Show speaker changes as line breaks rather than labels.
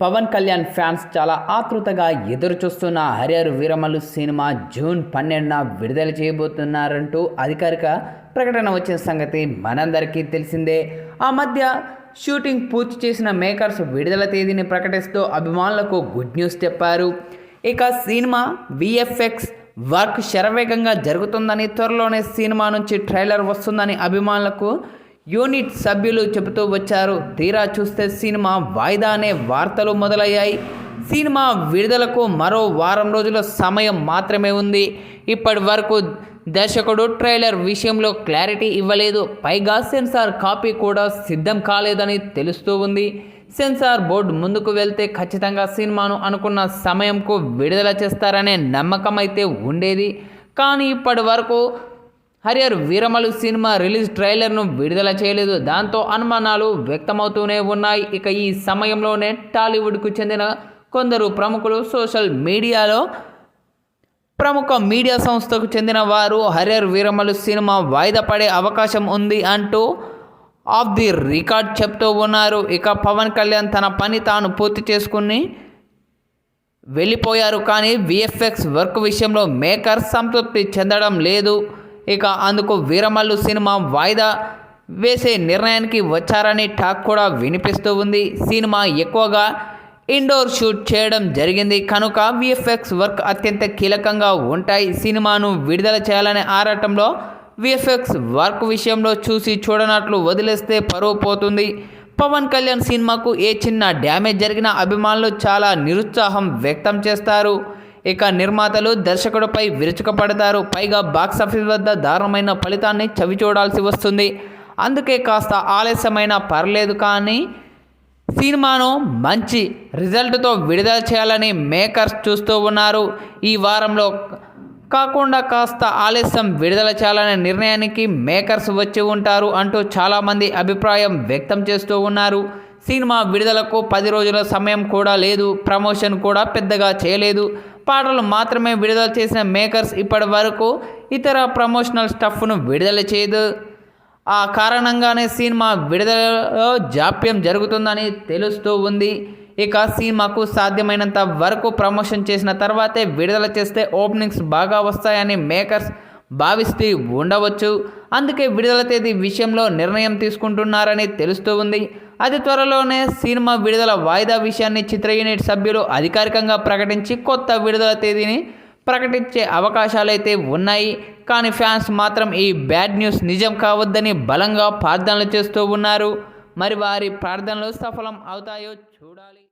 Pawan Kalyan fans చాలా ఆతృతగా ఎదురుచూస్తున్న హరిహర్ వీరమలు వీరమల్లు సినిమా జూన్ పన్నెండున విడుదల చేయబోతున్నారంటూ అధికారిక ప్రకటన వచ్చిన సంగతి మనందరికీ తెలిసిందే. ఆ మధ్య షూటింగ్ పూర్తి చేసిన మేకర్స్ విడుదల తేదీని ప్రకటిస్తూ అభిమానులకు గుడ్ న్యూస్ చెప్పారు. ఇక సినిమా విఎఫ్ఎక్స్ వర్క్ శరవేగంగా జరుగుతుందని త్వరలోనే సినిమా నుంచి ట్రైలర్ వస్తుందని అభిమానులకు యూనిట్ సభ్యులు చెబుతూ వచ్చారు. తీరా చూస్తే సినిమా వాయిదా అనే వార్తలు మొదలయ్యాయి. సినిమా విడుదలకు మరో వారం రోజుల సమయం మాత్రమే ఉంది. ఇప్పటి వరకు దర్శకుడు ట్రైలర్ విషయంలో క్లారిటీ ఇవ్వలేదు. పైగా సెన్సార్ కాపీ కూడా సిద్ధం కాలేదని తెలుస్తూ ఉంది. సెన్సార్ బోర్డు ముందుకు వెళ్తే ఖచ్చితంగా సినిమాను అనుకున్న సమయంకు విడుదల చేస్తారనే నమ్మకం అయితే ఉండేది. కానీ ఇప్పటి వరకు హరియర్ వీరమలు సినిమా రిలీజ్ ట్రైలర్ను విడుదల చేయలేదు. దాంతో అనుమానాలు వ్యక్తమవుతూనే ఉన్నాయి. ఇక ఈ సమయంలోనే టాలీవుడ్కు చెందిన కొందరు ప్రముఖులు సోషల్ మీడియాలో ప్రముఖ మీడియా సంస్థకు చెందిన వారు హరియర్ వీరమలు సినిమా వాయిదా పడే అవకాశం ఉంది అంటూ ఆఫ్ ది రికార్డ్ చెప్తూ ఉన్నారు. ఇక పవన్ కళ్యాణ్ తన పని తాను పూర్తి చేసుకుని వెళ్ళిపోయారు. కానీ విఎఫ్ఎక్స్ వర్క్ విషయంలో మేకర్ సంతృప్తి చెందడం లేదు. ఇక అందుకు వీరమల్లు సినిమా వాయిదా వేసే నిర్ణయానికి వచ్చారని టాక్ కూడా వినిపిస్తూ ఉంది. సినిమా ఎక్కువగా ఇండోర్ షూట్ చేయడం జరిగింది. కనుక విఎఫ్ఎక్స్ వర్క్ అత్యంత కీలకంగా ఉంటాయి. సినిమాను విడుదల చేయాలనే ఆరాటంలో విఎఫ్ఎక్స్ వర్క్ విషయంలో చూసి చూడనట్లు వదిలేస్తే పరువు పోతుంది. పవన్ కళ్యాణ్ సినిమాకు ఏ చిన్న డ్యామేజ్ జరిగినా అభిమానులు చాలా నిరుత్సాహం వ్యక్తం చేస్తారు. ఇక నిర్మాతలు దర్శకుడిపై విరుచుకపడతారు. పైగా బాక్సాఫీస్ వద్ద దారుణమైన ఫలితాన్ని చవి చూడాల్సి వస్తుంది. అందుకే కాస్త ఆలస్యమైన పర్లేదు కానీ సినిమాను మంచి రిజల్ట్తో విడుదల చేయాలని మేకర్స్ చూస్తూ ఉన్నారు. ఈ వారంలో కాకుండా కాస్త ఆలస్యం విడుదల చేయాలనే నిర్ణయానికి మేకర్స్ వచ్చి ఉంటారు అంటూ చాలామంది అభిప్రాయం వ్యక్తం చేస్తూ ఉన్నారు. సినిమా విడుదలకు పది రోజుల సమయం కూడా లేదు. ప్రమోషన్ కూడా పెద్దగా చేయలేదు. పాటలు మాత్రమే విడుదల చేసిన మేకర్స్ ఇప్పటి వరకు ఇతర ప్రమోషనల్ స్టఫ్ను విడుదల చేయదు. ఆ కారణంగానే సినిమా విడుదలలో జాప్యం జరుగుతుందని తెలుస్తూ ఉంది. ఇక సినిమాకు సాధ్యమైనంత వరకు ప్రమోషన్ చేసిన తర్వాతే విడుదల చేస్తే ఓపెనింగ్స్ బాగా వస్తాయని మేకర్స్ భావిస్తూ ఉండవచ్చు. అందుకే విడుదల తేదీ విషయంలో నిర్ణయం తీసుకుంటున్నారని తెలుస్తూ ఉంది. అతి త్వరలోనే సినిమా విడుదల వాయిదా విషయాన్ని చిత్ర యూనిట్ సభ్యులు అధికారికంగా ప్రకటించి కొత్త విడుదల తేదీని ప్రకటించే అవకాశాలైతే ఉన్నాయి. కానీ ఫ్యాన్స్ మాత్రం ఈ బ్యాడ్ న్యూస్ నిజం కావద్దని బలంగా ప్రార్థనలు చేస్తూ ఉన్నారు. మరి వారి ప్రార్థనలు సఫలం అవుతాయో చూడాలి.